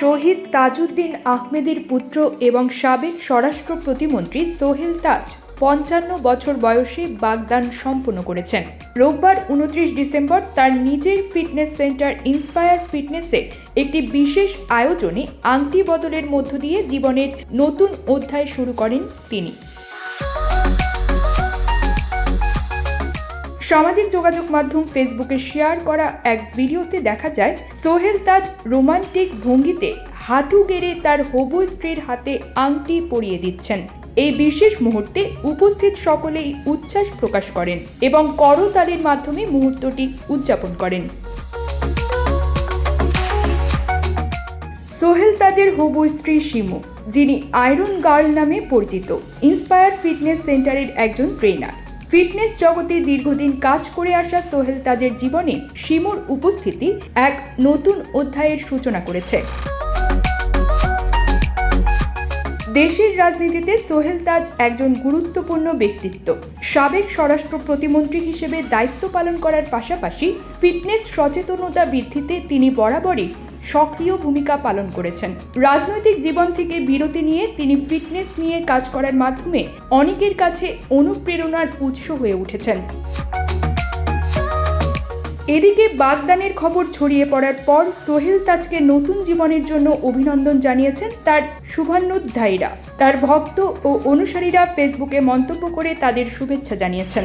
শহীদ তাজউদ্দিন আহমেদের পুত্র এবং সাবেক স্বরাষ্ট্র প্রতিমন্ত্রী সোহেল তাজ পঞ্চান্ন বছর বয়সে বাগদান সম্পন্ন করেছেন। রোববার উনত্রিশ ডিসেম্বর তার নিজের ফিটনেস সেন্টার ইন্সপায়ার ফিটনেসে একটি বিশেষ আয়োজনে আংটি বদলের মধ্য দিয়ে জীবনের নতুন অধ্যায় শুরু করেন তিনি। সামাজিক যোগাযোগ মাধ্যম ফেসবুকে শেয়ার করা এক ভিডিওতে দেখা যায়, সোহেল তাজ রোমান্টিক ভঙ্গিতে হাঁটু গেড়ে তার হবু স্ত্রীর হাতে আংটি পরিয়ে দিচ্ছেন। এই বিশেষ মুহূর্তে উপস্থিত সকলেই উচ্ছ্বাস প্রকাশ করেন এবং করতালির মাধ্যমে মুহূর্তটি উদযাপন করেন। সোহেল তাজের হবু স্ত্রী শিমু, যিনি আয়রন গার্ল নামে পরিচিত, ইন্সপায়ার ফিটনেস সেন্টারের একজন ট্রেনার। ফিটনেস জগতে দীর্ঘদিন কাজ করে আসা সোহেল তাজের জীবনে শিমুর উপস্থিতি এক নতুন অধ্যায়ের সূচনা করেছে। দেশের রাজনীতিতে সোহেল তাজ একজন গুরুত্বপূর্ণ ব্যক্তিত্ব। সাবেক স্বরাষ্ট্র প্রতিমন্ত্রী হিসেবে দায়িত্ব পালন করার পাশাপাশি ফিটনেস সচেতনতা বৃদ্ধিতে তিনি বরাবরই সক্রিয় ভূমিকা পালন করেছেন। রাজনৈতিক জীবন থেকে বিরতি নিয়ে তিনি ফিটনেস নিয়ে কাজ করার মাধ্যমে অনেকের কাছে অনুপ্রেরণার উৎস হয়ে উঠেছেন। এদিকে বাগদানের খবর ছড়িয়ে পড়ার পর সোহেল তাজকে নতুন জীবনের জন্য অভিনন্দন জানিয়েছেন তার শুভান্নোধ্যায়ীরা। তার ভক্ত ও অনুসারীরা ফেসবুকে মন্তব্য করে তাদের শুভেচ্ছা জানিয়েছেন।